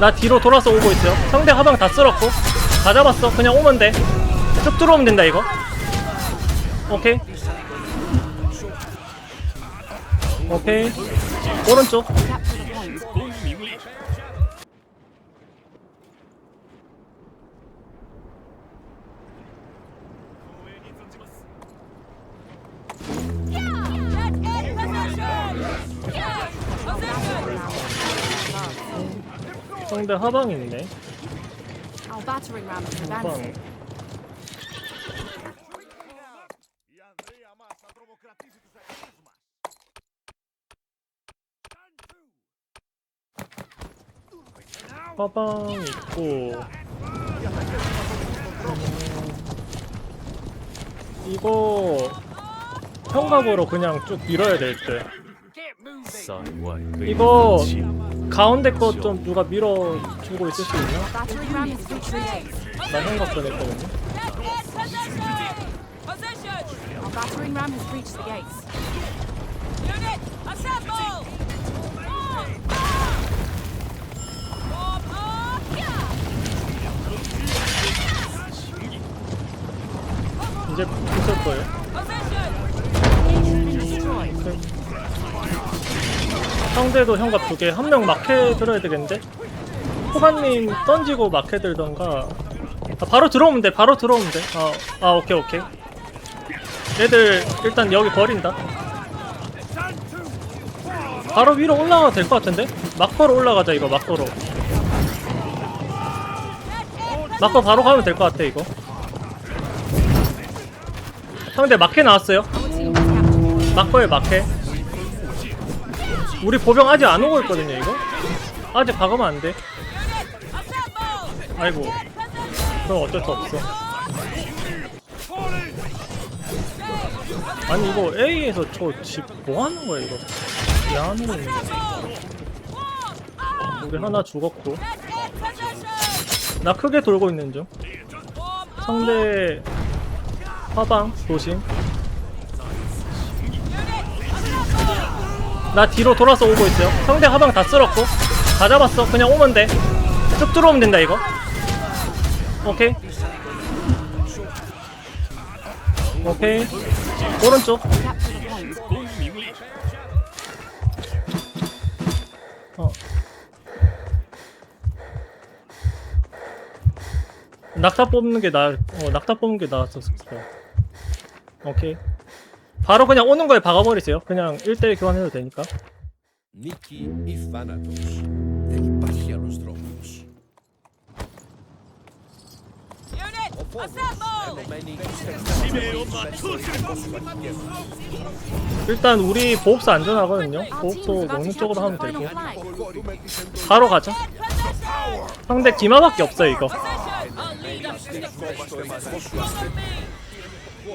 나 뒤로 돌아서 오고 있어요. 상대 하방 다 쓸었고 다 잡았어. 그냥 오면 돼. 쭉 들어오면 된다 이거. 오케이. 오케이. 오른쪽. 상대 하방 있네. Our battering ram is 하방. advancing. 있고 음, 이거 현갑으로 그냥 쭉 밀어야 될 듯. 이거 가운데 거 좀 누가 밀어주고 있을 수 있나? Battering ram has reached the gates. 나 현갑 전했거든요. Our battering ram has reached the gates. Unit, assemble! 이제 붙을 거예요. Destroyed. 상대도 현갑 두 개. 한 명 마켓 들어야 되겠는데? 호간님 던지고 마켓 들던가. 아, 바로 들어오면 돼. 바로 들어오면 돼. 아, 아 오케이 오케이. 얘들 일단 여기 버린다. 바로 위로 올라가도 될 것 같은데? 막거로 올라가자 이거 막거로. 막거 바로 가면 될 것 같아 이거. 상대 마켓 나왔어요. 막거에 막해. 우리 보병 아직 안 오고 있거든요, 이거? 아직 박으면 안 돼. 아이고. 그럼 어쩔 수 없어. 아니, 이거 A에서 저 집 뭐 하는 거야, 이거? 왜 안으로 있는 거야? 우리 하나 죽었고. 나 크게 돌고 있는 중. 상대 화방 조심. 나 뒤로 돌아서 오고 있어요. 상대 하방 다 쓸었고 다 잡았어. 그냥 오면 돼. 쭉 들어오면 된다 이거. 오케이. 오케이. 오른쪽. 어. 낙타 뽑는 게 나, 어, 낙타 뽑는 게 나았었어. 오케이. 바로 그냥 오는 거에 박아버리세요. 그냥 1대1 교환해도 되니까. Νίκη ή θάνατος. Δεν υπάρχει άλλος δρόμος. Unit, assemble! Ενωμένοι 일단 우리 보급소 안전하거든요. Our team 보급소 is about 먹는 to 쪽으로 capture 하면 the 되고. final flag. 바로 가자. 상대 기마밖에 없어 이거.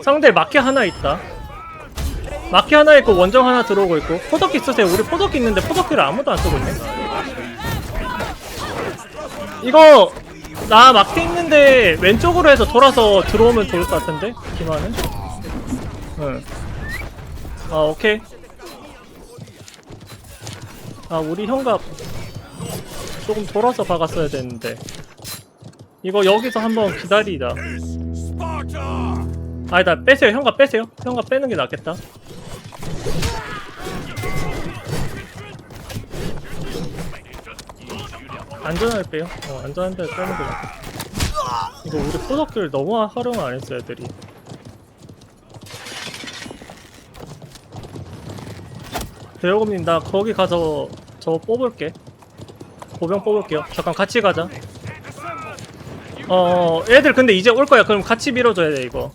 상대 마켓 하나 있다. 마켓 하나 있고 원정 하나 들어오고 있고 포덕기 쓰세요. 우리 포덕기 있는데 포덕기를 아무도 안 쓰고 있네. 이거 나 마켓 있는데 왼쪽으로 해서 돌아서 들어오면 좋을 것 같은데 기마는. 응. 아 오케이. 아 우리 현갑 조금 돌아서 박았어야 되는데 이거 여기서 한번 기다리자 아니다 빼세요 현갑 빼세요 현갑 빼는 게 낫겠다 안전하게 빼요. 어 안전한 데 빼는 게 낫겠다. 이거 우리 포석기를 너무 활용 안 했어 애들이. 대여금님 나 거기 가서 저 뽑을게. 보병 뽑을게요. 잠깐 같이 가자. 어 애들 근데 이제 올 거야. 그럼 같이 밀어줘야 돼 이거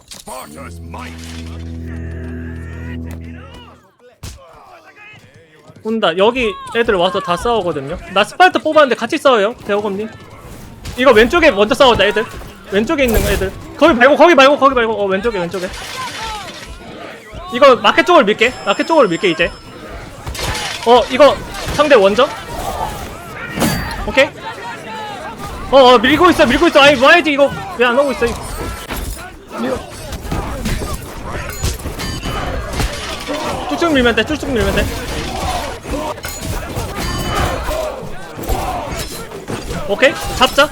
온다. 여기 애들 와서 다 싸우거든요. 나 스파이트 뽑았는데 같이 싸워요 대호검님. 이거 왼쪽에 먼저 싸우자 애들. 왼쪽에 있는 애들. 거기 말고 거기 말고 거기 말고. 어 왼쪽에 왼쪽에. 이거 마켓 쪽을 밀게. 마켓 쪽을 밀게 이제. 어 이거 상대 원정? 오케이. 어, 어 밀고 있어 밀고 있어. 아이 와야지 이거? 왜 안 오고 있어 이거. 밀어. 쭉쭉 밀면 돼 쭉쭉 밀면 돼 오케이? 잡자.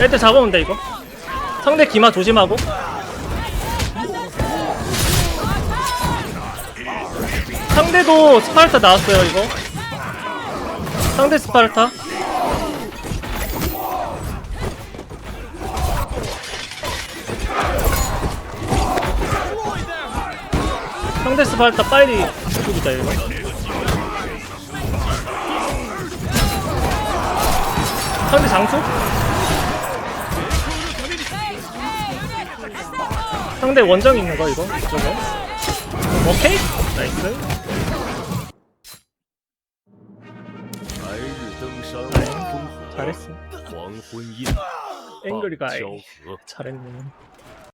애들 잡으면 돼 이거. 상대 기마 조심하고. 상대도 스파르타 나왔어요 이거. 상대 스파르타. 상대 스파르타 빨리 죽이자 이거 상대 장소? 상대 원정 있는 거 이거? 저거? 오케이? 나이스 잘했어 앵글 가이 아, 잘했네